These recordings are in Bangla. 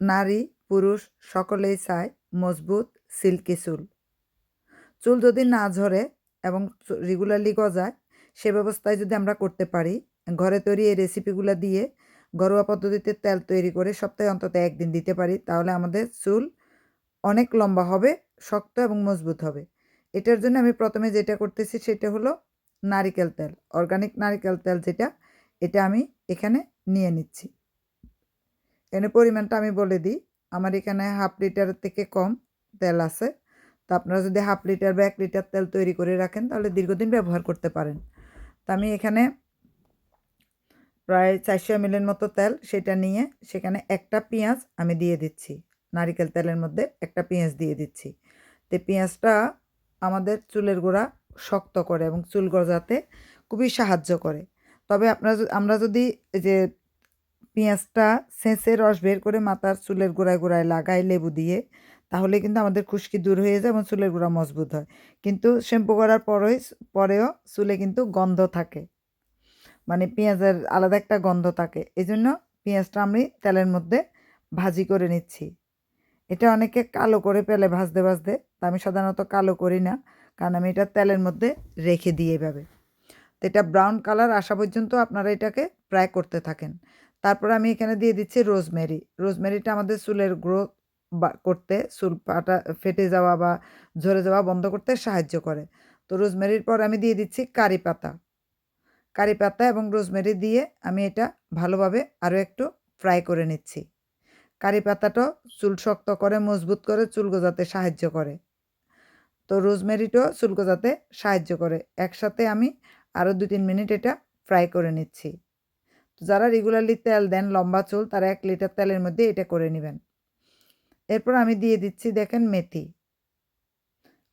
নারী, পুরুষ সকলেই চায় মজবুত সিল্কি চুল। চুল যদি না ঝরে এবং রেগুলারলি গজায়, সে ব্যবস্থায় যদি আমরা করতে পারি, ঘরে তৈরি এই রেসিপিগুলো দিয়ে ঘরোয়া পদ্ধতিতে তেল তৈরি করে সপ্তাহে অন্তত একদিন দিতে পারি, তাহলে আমাদের চুল অনেক লম্বা হবে, শক্ত এবং মজবুত হবে। এটার জন্য আমি প্রথমে যেটা করতেছি সেটা হলো নারিকেল তেল অর্গানিক নারিকেল তেল যেটা, এটা আমি এখানে নিয়ে নিচ্ছি। এখানে পরিমাণটা আমি বলে দিই। আমার এখানে হাফ লিটার থেকে কম তেল আছে। তো আপনারা যদি হাফ লিটার বা এক লিটার তেল তৈরি করে রাখেন, তাহলে দীর্ঘদিন ব্যবহার করতে পারেন। তো আমি এখানে প্রায় চারশো এমএলের মতো তেল সেটা নিয়ে সেখানে একটা পেঁয়াজ আমি দিয়ে দিচ্ছি। নারিকেল তেলের মধ্যে একটা পেঁয়াজ দিয়ে দিচ্ছি। তো পেঁয়াজটা আমাদের চুলের গোড়া শক্ত করে এবং চুল গজাতে খুবই সাহায্য করে। তবে আপনারা আমরা যদি যে পেঁয়াজটা সেঁচে রস বের করে মাথার চুলের গোড়ায় গোড়ায় লাগাই লেবু দিয়ে, তাহলে কিন্তু আমাদের খুশকি দূর হয়ে যায় এবং চুলের গোড়া মজবুত হয়। কিন্তু শ্যাম্পু করার পরেই, পরেও চুলে কিন্তু গন্ধ থাকে। মানে পেঁয়াজের আলাদা একটা গন্ধ থাকে। এই জন্য পেঁয়াজটা আমি তেলের মধ্যে ভাজি করে নিচ্ছি। এটা অনেকে কালো করে পেলে ভাজতে ভাজতে, তা আমি সাধারণত কালো করি না, কারণ আমি এটা তেলের মধ্যে রেখে দিয়ে এভাবে। তো এটা ব্রাউন কালার আসা পর্যন্ত আপনারা এটাকে ফ্রাই করতে থাকেন। তারপর আমি এখানে দিয়ে দিচ্ছি রোজমেরি। রোজমেরিটা আমাদের চুলের গ্রোথ বা, করতে, চুল পাটা, ফেটে যাওয়া বা ঝরে যাওয়া বন্ধ করতে সাহায্য করে। তো রোজমেরির পর আমি দিয়ে দিচ্ছি কারি পাতা। কারি পাতা এবং রোজমেরি দিয়ে আমি এটা ভালোভাবে আরও একটু ফ্রাই করে নিচ্ছি। কারি পাতাটাও চুল শক্ত করে, মজবুত করে চুল গজাতে সাহায্য করে। তো রোজমেরিটাও চুল গজাতে সাহায্য করে। একসাথে আমি আরও দু তিন মিনিট এটা ফ্রাই করে নিচ্ছি। যারা রেগুলারলি তেল দেন লম্বা চুল, তারা এক লিটার তেলের মধ্যে এটা করে নেবেন। এরপর আমি দিয়ে দিচ্ছি দেখেন মেথি।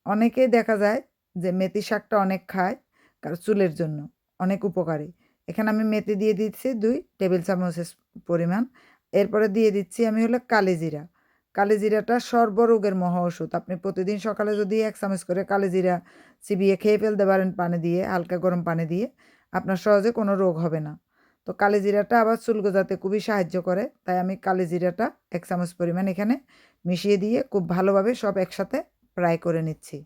অনেকেই দেখা যায় যে মেথি শাকটা অনেক খায় কারণ চুলের জন্য, অনেক উপকারী। এখানে আমি মেথি দিয়ে দিচ্ছি দুই টেবিল চামচের পরিমাণ। এরপরে দিয়ে দিচ্ছি আমি হলো কালিজিরা কালিজিরাটা সর্বরোগের মহা ওষুধ। আপনি প্রতিদিন সকালে যদি এক চামচ করে কালিজিরা চিবিয়ে খেয়ে ফেলতে পারেন পানি দিয়ে, হালকা গরম পানি দিয়ে, আপনার সহজে কোনো রোগ হবে না। তো কালিজিরাটা আবার চুল গজাতে খুবই সাহায্য করে। তাই আমি কালিজিরাটা এক চামচ পরিমাণ এখানে মিশিয়ে দিয়ে খুব ভালোভাবে সব একসাথে ফ্রাই করে নিচ্ছি।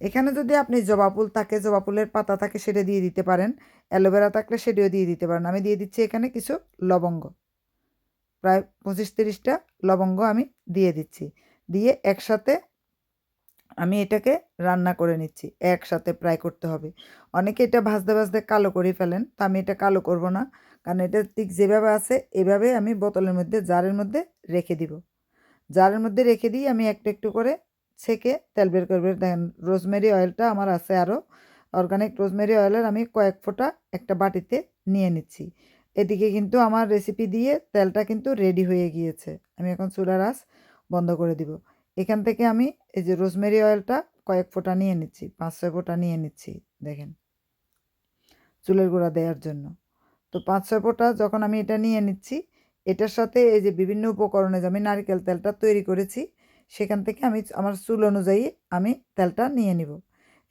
এখানে যদি আপনি জবা ফুল থাকে, জবা ফুলের পাতা থাকে সেটা দিয়ে দিতে পারেন। অ্যালোভেরা থাকলে সেটাও দিয়ে দিতে পারেন। আমি দিয়ে দিচ্ছি এখানে কিছু লবঙ্গ। প্রায় পঁচিশ তিরিশটা লবঙ্গ আমি দিয়ে দিচ্ছি। দিয়ে একসাথে আমি এটাকে রান্না করে নিচ্ছি, একসাথে ফ্রাই করতে হবে। অনেকে এটা ভাজতে ভাজতে কালো করে ফেলেন, তো আমি এটা কালো করব না। কারণ এটা ঠিক যেভাবে আছে, এভাবে আমি বোতলের মধ্যে, জারের মধ্যে রেখে দিব। জারের মধ্যে রেখে দিই আমি একটু একটু করে ছেঁকে তেল বের করবে। দেখেন, রোজমেরি অয়েলটা আমার আছে আরও। অর্গানিক রোজমেরি অয়েলের আমি কয়েক ফোঁটা একটা বাটিতে নিয়ে নিচ্ছি। এদিকে কিন্তু আমার রেসিপি দিয়ে তেলটা কিন্তু রেডি হয়ে গিয়েছে। আমি এখন চুলার আঁচ বন্ধ করে দিব। এখান থেকে আমি এই যে রোজমেরি অয়েলটা কয়েক ফোঁটা নিয়ে নিচ্ছি, পাঁচ ছয় ফোঁটা নিয়ে নিচ্ছি, দেখেন। চুলের গোড়া দেওয়ার জন্য। তো পাঁচ ছয় ফোঁটা যখন আমি এটা নিয়ে নিচ্ছি, এটার সাথে এই যে বিভিন্ন উপকরণে যে আমি নারকেল তেলটা তৈরি করেছি, সেখান থেকে আমি আমার চুল অনুযায়ী আমি তেলটা নিয়ে নিব।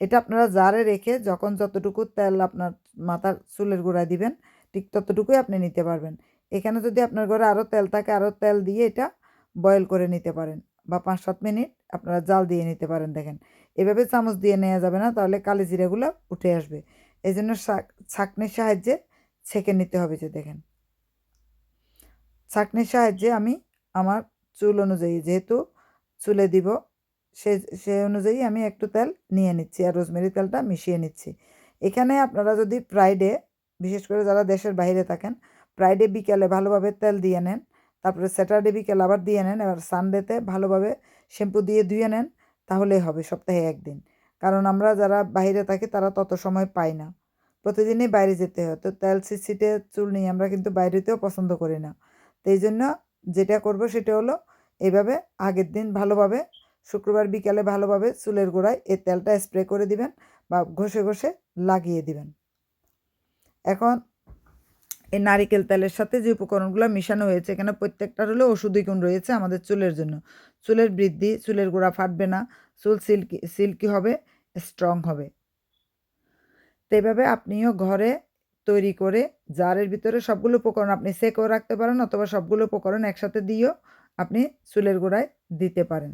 এটা আপনারা জারে রেখে যখন যতটুকু তেল আপনার মাথার চুলের গোড়ায় দিবেন, ঠিক ততটুকুই আপনি নিতে পারবেন। এখানে যদি আপনার ঘরে আরও তেল থাকে, আরও তেল দিয়ে এটা বয়েল করে নিতে পারেন। বা পাঁচ সাত মিনিট আপনারা জাল দিয়ে নিতে পারেন, দেখেন। এভাবে চামচ দিয়ে নেওয়া যাবে না, তাহলে কালি জিরাগুলো উঠে আসবে। এই জন্য ছাকনির সাহায্যে ছেঁকে নিতে হবে যে, দেখেন। ছাকনির সাহায্যে আমি আমার চুল অনুযায়ী, যেহেতু চুলে দিব, সে সে অনুযায়ী আমি একটু তেল নিয়ে নিচ্ছি আর রোজমেরি তেলটা মিশিয়ে নিচ্ছি। এখানে আপনারা যদি ফ্রাইডে বিশেষ করে যারা দেশের বাইরে থাকেন ফ্রাইডে বিকেলে ভালোভাবে তেল দিয়ে নেন তারপরে স্যাটারডে বিকেল আবার দিয়ে নেন, এবার সানডেতে ভালোভাবে শ্যাম্পু দিয়ে ধুয়ে নেন, তাহলেই হবে সপ্তাহে একদিন। কারণ আমরা যারা বাইরে থাকি, তারা তত সময় পাই না। প্রতিদিনই বাইরে যেতে হয়। তো তেল সিটে চুল নিয়ে আমরা কিন্তু বাইরেতেও পছন্দ করি না। তো এই জন্য যেটা করব সেটা হলো এইভাবে আগের দিন ভালোভাবে, শুক্রবার বিকালে ভালোভাবে চুলের গোড়ায় এই তেলটা স্প্রে করে দিবেন বা ঘষে ঘষে লাগিয়ে দিবেন। এখন এই নারিকেল তেলের সাথে যে উপকরণগুলো মেশানো হয়েছে এখানে প্রত্যেকটার হলো ওষুধি গুণ রয়েছে আমাদের চুলের জন্য। চুলের বৃদ্ধি, চুলের গোড়া ফাটবে না, চুল সিল্কি সিল্কি হবে, স্ট্রং হবে। তো এভাবে আপনিও ঘরে তৈরি করে, জারের ভিতরে সবগুলো উপকরণ আপনি সেকও রাখতে পারেন অথবা সবগুলো উপকরণ একসাথে দিয়েও আপনি চুলের গোড়ায় দিতে পারেন।